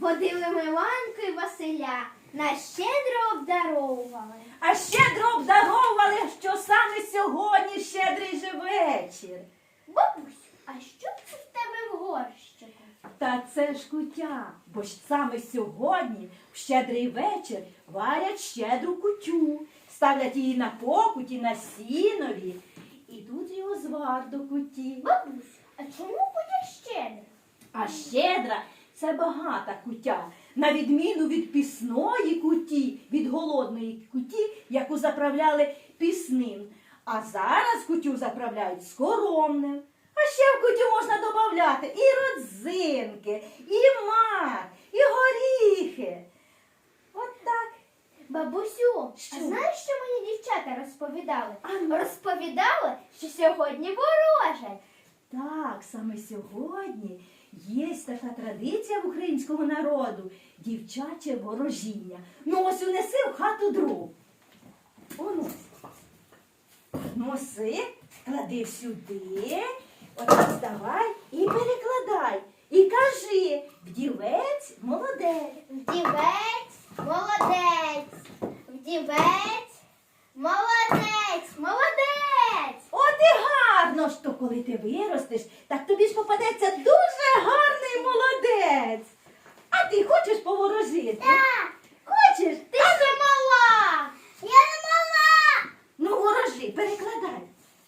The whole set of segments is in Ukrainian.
Ходили Миланко і Василя, нас щедро обдаровували. А щедро обдаровували, що саме сьогодні щедрий же вечір. Бабусь, а що це в тебе в горщику? Та це ж кутя, бо ж саме сьогодні, в щедрий вечір, варять щедру кутю, ставлять її на покуті, на сінові, і тут його звар до куті. Бабусь, а чому щедра це багата кутя, на відміну від пісної куті, від голодної куті, яку заправляли пісним. А зараз кутю заправляють скоромним. А ще в кутю можна додати і родзинки, і мак, і горіхи. От так. Бабусю, Що? а знаєш, що мені дівчата розповідали? А ну. Розповідали, що сьогодні ворожать. Так, саме сьогодні є така традиція в українського народу дівчаче ворожіння. Ну ось унеси в хату дров. Унось. Носи, клади сюди, отак ставай і перекладай. І кажи, вдівець молодець. Вдівець, молодець. Вдівець, молодець, молодець. От і гарно ж то, коли ти виростеш, так тобі ж попадеться дуже гарний молодець. А ти хочеш поворожити? Так, Хочеш? ти ще мала. Я не мала. Ну, ворожи, перекладай.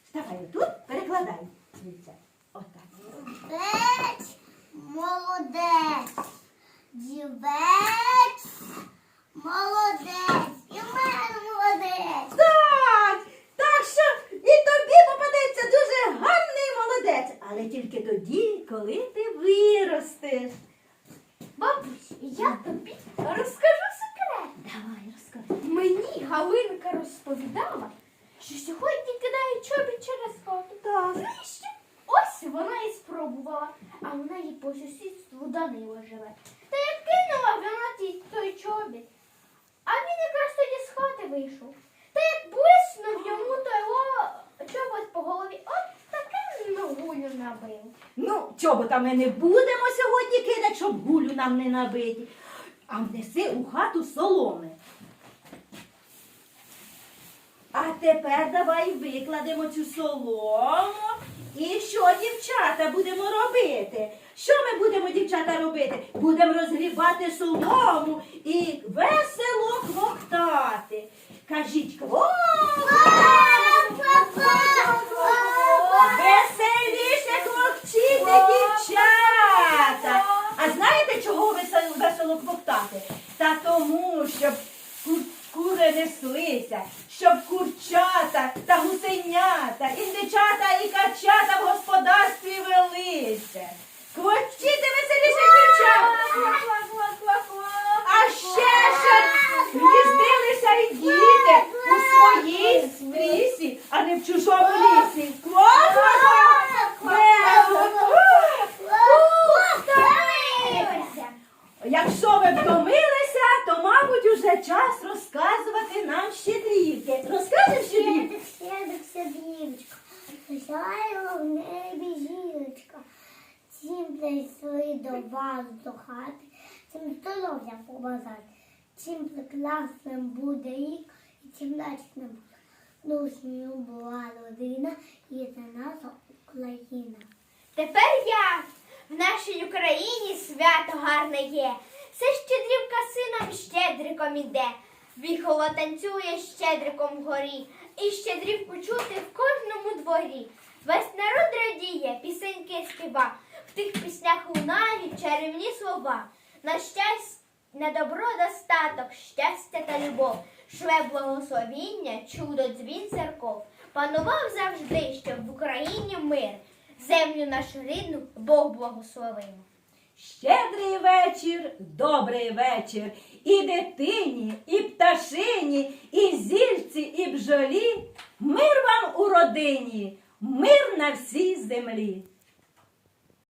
Вставай тут, перекладай. Дивіться, отак. Вдівець, молодець. Дівець, молодець. І в мене молодець. Так, так що і тобі попадеться дуже гарний молодець, але тільки тоді, коли ти виростеш. Бабусь, я тобі розкажу секрет. Давай, розкажи. Мені Галинка розповідала, що сьогодні кидає чобіт через хату. Так. Знаєш? Ось вона і спробувала, а вона їй по сусідству Данила живе. Та як ногулю набив. Ну, ми не будемо сьогодні кидати, щоб гулю нам не набити. А внеси у хату соломи. А тепер давай викладемо цю солому. І що, дівчата, будемо робити? Що ми будемо, дівчата, робити? Будемо розгрібати солому і весело квоктати. Кажіть квок! Веселіше квокчіте, дівчата! А знаєте, чого весело, весело квоктати? Та тому, щоб ку- кури неслися, щоб курчата та гусенята, індичата і качата в господарстві велися. Квокчіте веселіше, дівчата! А ще щоб гніздилися й діти у своїй лісі, а не в чужому лісі. Якщо ви втомилися, уже час розказувати нам щедрівки. Розкажеш щедрівки? Щедрик, щедрівочка, сяйла в небі зірочка. Чим прийшли до вас до хати, чим здоров'я побажати, чим прекрасним буде рік і чим начним дружньою була родина і за наша Україна. Тепер я в нашій Україні свято гарне є. Це щедрівка сином щедриком іде. Віхоло танцює щедриком вгорі, і щедрівку чути в кожному дворі. Весь народ радіє, пісеньки співа, в тих піснях лунають чарівні слова. На щастя, на добро достаток, щастя та любов, шле благословіння, чудо дзвін церков. Панував завжди, щоб в Україні мир. Землю нашу рідну Бог благословив. Щедрий вечір, добрий вечір. І дитині, і пташині, і зільці, і бджолі. Мир вам у родині, мир на всій землі.